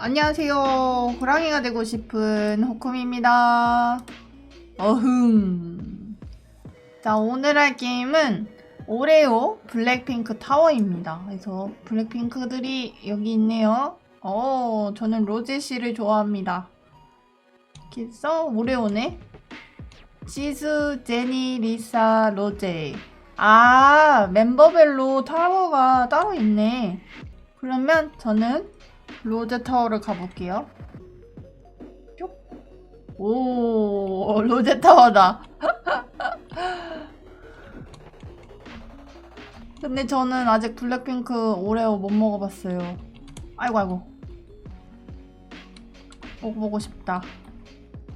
안녕하세요. 호랑이가 되고 싶은 호쿰입니다. 어흥. 자, 오늘 할 게임은 오레오 블랙핑크 타워입니다. 그래서 블랙핑크들이 여기 있네요. 어, 저는 로제 씨를 좋아합니다. 그래서 오레오네. 치즈, 제니, 리사, 로제. 아, 멤버별로 타워가 따로 있네. 그러면 저는 로제 타워를 가볼게요. 쭉. 오, 로제 타워다. 근데 저는 아직 블랙핑크 오레오 못 먹어봤어요. 아이고, 아이고. 먹어보고 싶다.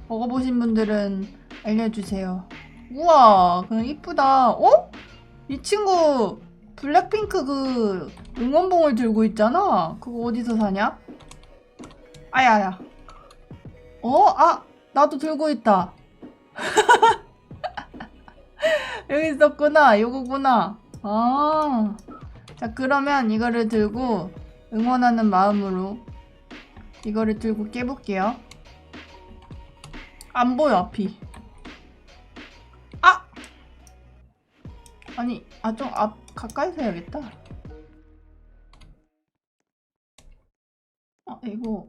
먹어보신 분들은 알려주세요. 우와, 그냥 이쁘다. 어? 이 친구 블랙핑크 그 응원봉을 들고 있잖아. 그거 어디서 사냐? 아야야. 어? 아, 나도 들고 있다. 여기 있었구나. 요거구나. 아. 자, 그러면 이거를 들고 응원하는 마음으로 이거를 들고 깨볼게요. 안 보여, 앞이. 아니, 아, 좀 앞, 가까이서 해야겠다. 아, 이거.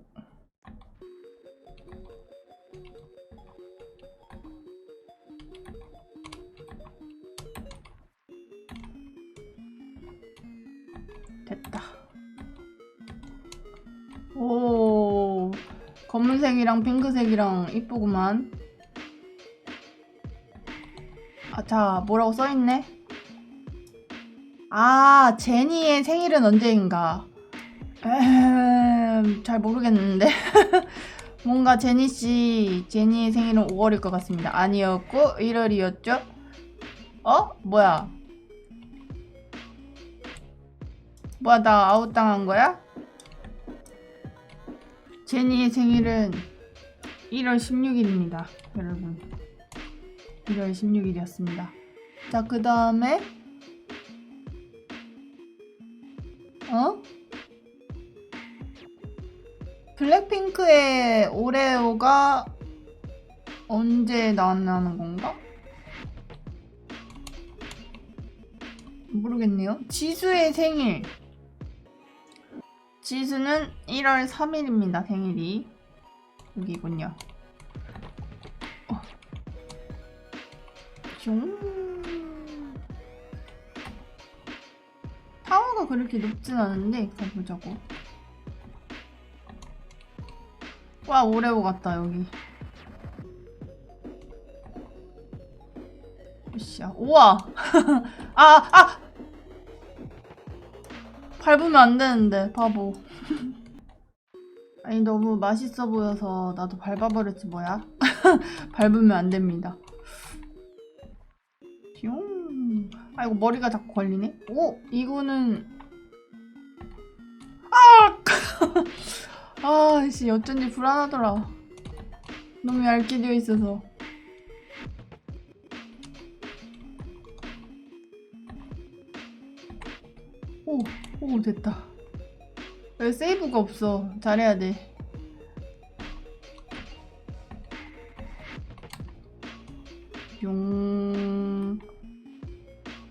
됐다. 오, 검은색이랑 핑크색이랑 이쁘구만. 아, 자, 뭐라고 써있네? 아, 제니의 생일은 언제인가? 에헴, 잘 모르겠는데. 뭔가 제니 씨, 제니의 생일은 5월일 것 같습니다. 아니었고, 1월이었죠? 어? 뭐야? 뭐야, 나 아웃당한 거야? 제니의 생일은 1월 16일입니다, 여러분. 1월 16일이었습니다. 자, 그 다음에, 어? 블랙핑크의 오레오가 언제 나왔나는 건가? 모르겠네요. 지수의 생일. 지수는 1월 3일입니다, 생일이. 여기군요. 어. 숑. 타워가 그렇게 높진 않은데, 가보자고. 와, 오레오 같다, 여기. 으쌰. 우와! 아, 아! 밟으면 안 되는데, 바보. 아니, 너무 맛있어 보여서 나도 밟아버렸지, 뭐야? 밟으면 안 됩니다. 뿅. 아이고, 머리가 자꾸 걸리네? 오! 이거는. 아! 아, 씨, 어쩐지 불안하더라. 너무 얇게 되어 있어서. 오, 오, 됐다. 왜 세이브가 없어? 잘해야 돼. 용.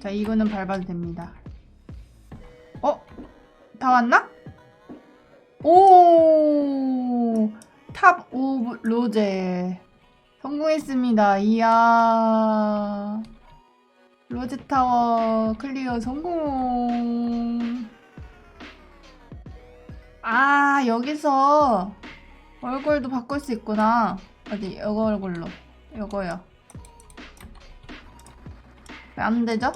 자, 이거는 밟아도 됩니다. 어? 다 왔나? 오! 탑 오브 로제. 성공했습니다. 이야. 로제 타워 클리어 성공. 아, 여기서 얼굴도 바꿀 수 있구나. 어디, 이거 얼굴로. 이거요. 왜 안 되죠?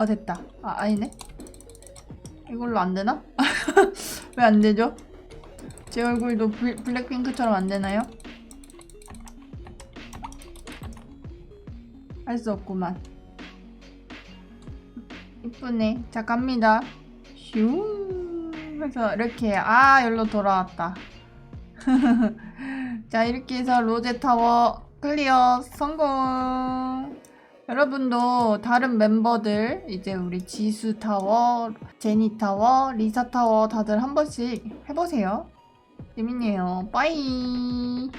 어, 됐다. 아, 아니네. 이걸로 안 되나? 왜 안 되죠? 제 얼굴도 블, 블랙핑크처럼 안 되나요? 할 수 없구만. 이쁘네. 자, 갑니다. 슝. 해서 이렇게, 아, 여기로 돌아왔다. 자, 이렇게 해서 로제타워 클리어 성공. 여러분도 다른 멤버들 이제 우리 지수 타워, 제니 타워, 리사 타워 다들 한 번씩 해보세요. 재밌네요. 빠이.